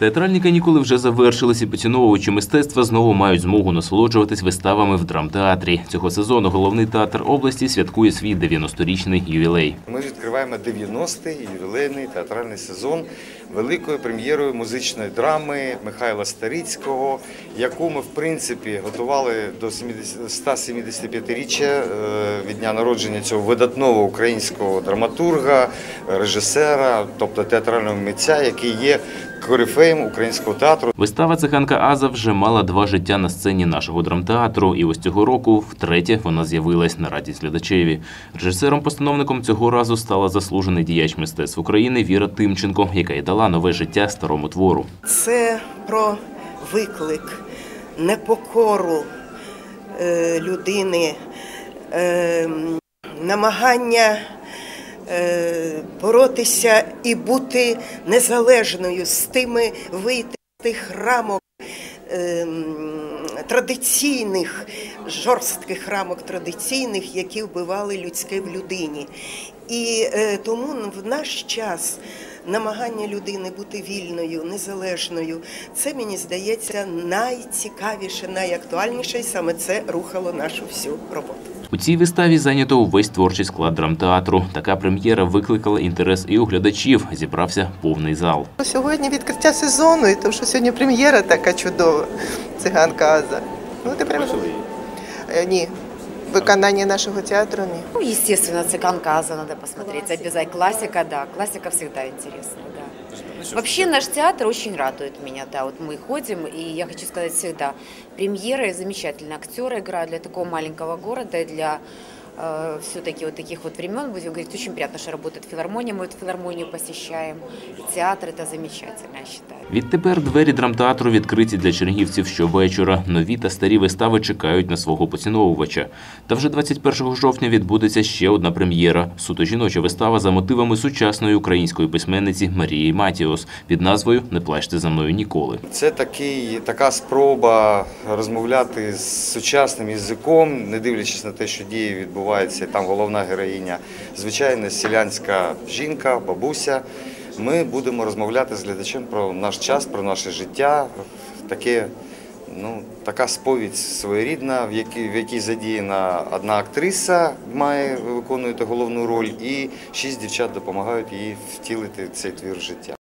Театральні канікули вже завершились і поціновувачі мистецтва знову мають змогу насолоджуватись виставами в драмтеатрі. Цього сезону головний театр області святкує свій 90-річний ювілей. Ми відкриваємо 90-й ювілейний театральний сезон великою прем'єрою музичної драми Михайла Старицького, яку ми в принципі готували до 70 175-річчя е, від дня народження цього видатного українського драматурга, режисера, тобто театрального митця, який є корифеєм українського театру. Вистава циганка Аза вже мала два життя на сцені нашого драмтеатру, і ось цього року втретє вона з'явилась на радість глядачеві. Режисером-постановником цього разу стала заслужений діяч мистецтв України Віра Тимченко, яка й дала нове життя старому твору. Це про виклик, непокору е, людини, е, намагання е, боротися і бути незалежною з тими вийти з тих рамок. Традиційних жорстких рамок традиційних, які вбивали людське в людині, і тому в наш час намагання людини бути вільною, незалежною, це мені здається найцікавіше, найактуальніше, і саме це рухало нашу всю роботу. У цій виставі зайнято увесь творчий склад драмтеатру. Така прем'єра викликала інтерес і у глядачів. Зібрався повний зал. Сьогодні відкриття сезону, і тому що сьогодні прем'єра така чудова, циганка Аза. Ну, ти прямо... Е, Ні. Виконання нашого театру ні. Ну, естественно, цыганка Аза надо посмотреть. Обязательно. Классика, да. Классика всегда интересна, да. Вообще наш театр очень радует меня, да. Вот мы ходим, и я хочу сказать всегда, премьеры замечательно. Актеры играют для такого маленького города, и для все-таки вот таких вот времен, будем говорить, очень приятно, что работает филармония, мы эту филармонию посещаем. И театр это замечательно, я считаю. Відтепер двері драмтеатру відкриті для чернігівців щовечора. Нові та старі вистави чекають на свого поціновувача. Та вже 21 жовтня відбудеться ще одна прем'єра суто жіноча вистава за мотивами сучасної української письменниці Марії Матіос під назвою Не плачте за мною ніколи. Це такий, така спроба розмовляти з сучасним язиком, не дивлячись на те, що дії відбуваються. там головна героїня, звичайна селянська жінка, бабуся. Ми будемо розмовляти з глядачем про наш час, про наше життя. Таке, ну, така сповідь своєрідна, в якій, в якій задіяна одна актриса, має виконує головну роль, і шість дівчат допомагають їй втілити цей твір життя.